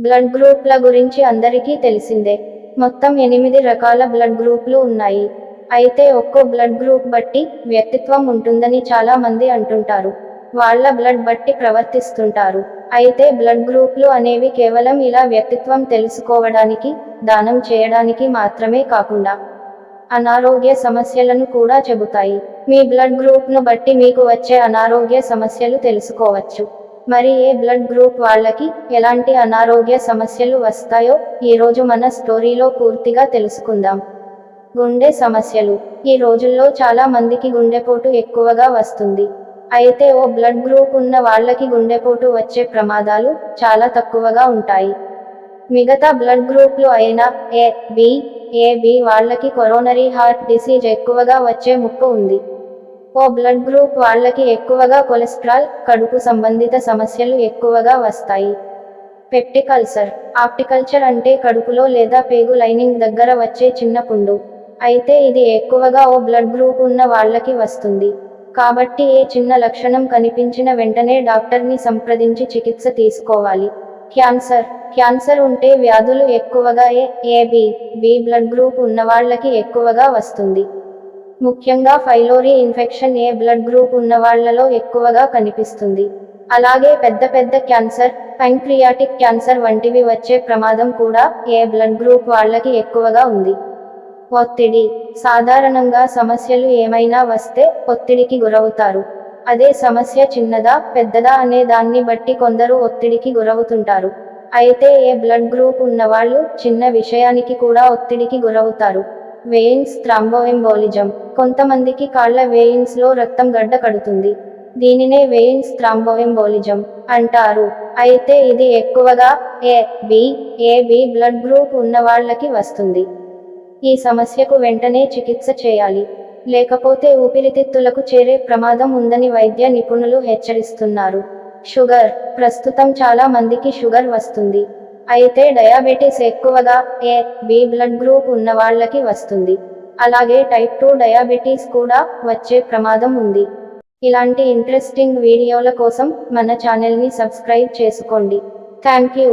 Blood గ్రూప్ల గురించి అందరికీ తెలిసిందే. మొత్తం ఎనిమిది రకాల బ్లడ్ గ్రూప్లు ఉన్నాయి. అయితే ఒక్కో బ్లడ్ గ్రూప్ బట్టి వ్యక్తిత్వం ఉంటుందని చాలా మంది అంటుంటారు. వాళ్ళ బ్లడ్ బట్టి ప్రవర్తిస్తుంటారు. అయితే బ్లడ్ గ్రూప్లు అనేవి కేవలం ఇలా వ్యక్తిత్వం తెలుసుకోవడానికి దానం చేయడానికి మాత్రమే కాకుండా అనారోగ్య సమస్యలను కూడా చెబుతాయి. మీ బ్లడ్ గ్రూప్ను బట్టి మీకు వచ్చే అనారోగ్య సమస్యలు తెలుసుకోవచ్చు. మరి ఏ బ్లడ్ గ్రూప్ వాళ్ళకి ఎలాంటి అనారోగ్య సమస్యలు వస్తాయో ఈరోజు మన స్టోరీలో పూర్తిగా తెలుసుకుందాం. గుండె సమస్యలు. ఈ రోజుల్లో చాలా మందికి గుండెపోటు ఎక్కువగా వస్తుంది. అయితే ఓ బ్లడ్ గ్రూప్ ఉన్న వాళ్ళకి గుండెపోటు వచ్చే ప్రమాదాలు చాలా తక్కువగా ఉంటాయి. మిగతా బ్లడ్ గ్రూప్లు అయిన ఏ బి ఏ బి వాళ్ళకి కొరోనరీ హార్ట్ డిసీజ్ ఎక్కువగా వచ్చే ముప్పు ఉంది. ఓ బ్లడ్ గ్రూప్ వాళ్ళకి ఎక్కువగా కొలెస్ట్రాల్ కడుపు సంబంధిత సమస్యలు ఎక్కువగా వస్తాయి. పెప్టికల్సర్ ఆప్టికల్చర్ అంటే కడుపులో లేదా పేగు లైనింగ్ దగ్గర వచ్చే చిన్న పుండు. అయితే ఇది ఎక్కువగా ఓ బ్లడ్ గ్రూప్ ఉన్న వాళ్ళకి వస్తుంది. కాబట్టి ఏ చిన్న లక్షణం కనిపించిన వెంటనే డాక్టర్ని సంప్రదించి చికిత్స తీసుకోవాలి. క్యాన్సర్ క్యాన్సర్ ఉంటే వ్యాధులు ఎక్కువగా A AB B blood group ఉన్నవాళ్ళకి ఎక్కువగా వస్తుంది. ముఖ్యంగా pylori infection A blood group ఉన్నవాళ్ళలో ఎక్కువగా కనిపిస్తుంది. అలాగే పెద్ద పెద్ద క్యాన్సర్ ప్యాంక్రియాటిక్ క్యాన్సర్ వంటివి వచ్చే ప్రమాదం కూడా ఏ బ్లడ్ గ్రూప్ వాళ్ళకి ఎక్కువగా ఉంది. ఒత్తిడి. సాధారణంగా సమస్యలు ఏమైనా వస్తే ఒత్తిడికి గురవుతారు. అదే సమస్య చిన్నదా పెద్దదా అనే దాన్ని బట్టి కొందరు ఒత్తిడికి గురవుతుంటారు. అయితే ఏ బ్లడ్ గ్రూప్ ఉన్నవాళ్ళు చిన్న విషయానికి కూడా ఒత్తిడికి గురవుతారు. వెయిన్స్ థ్రాంబోఎంబోలిజం కొంతమందికి కాళ్ళ వెయిన్స్లో రక్తం గడ్డ కడుతుంది. దీనినే వెయిన్స్ థ్రాంబోఎంబోలిజం అంటారు. అయితే ఇది ఎక్కువగా A B A B blood group ఉన్న వాళ్ళకి వస్తుంది. ఈ సమస్యకు వెంటనే చికిత్స చేయాలి. లేకపోతే ఊపిరితిత్తులకు చేరే ప్రమాదం ఉందని వైద్య నిపుణులు హెచ్చరిస్తున్నారు. షుగర్. ప్రస్తుతం చాలా మందికి షుగర్ వస్తుంది. అయితే డయాబెటీస్ ఎక్కువగా ఏ బి బ్లడ్ గ్రూప్ ఉన్న వాళ్ళకి వస్తుంది. అలాగే టైప్ టూ డయాబెటీస్ కూడా వచ్చే ప్రమాదం ఉంది. ఇలాంటి ఇంట్రెస్టింగ్ వీడియోల కోసం మన ఛానల్ని సబ్స్క్రైబ్ చేసుకోండి. Thank you.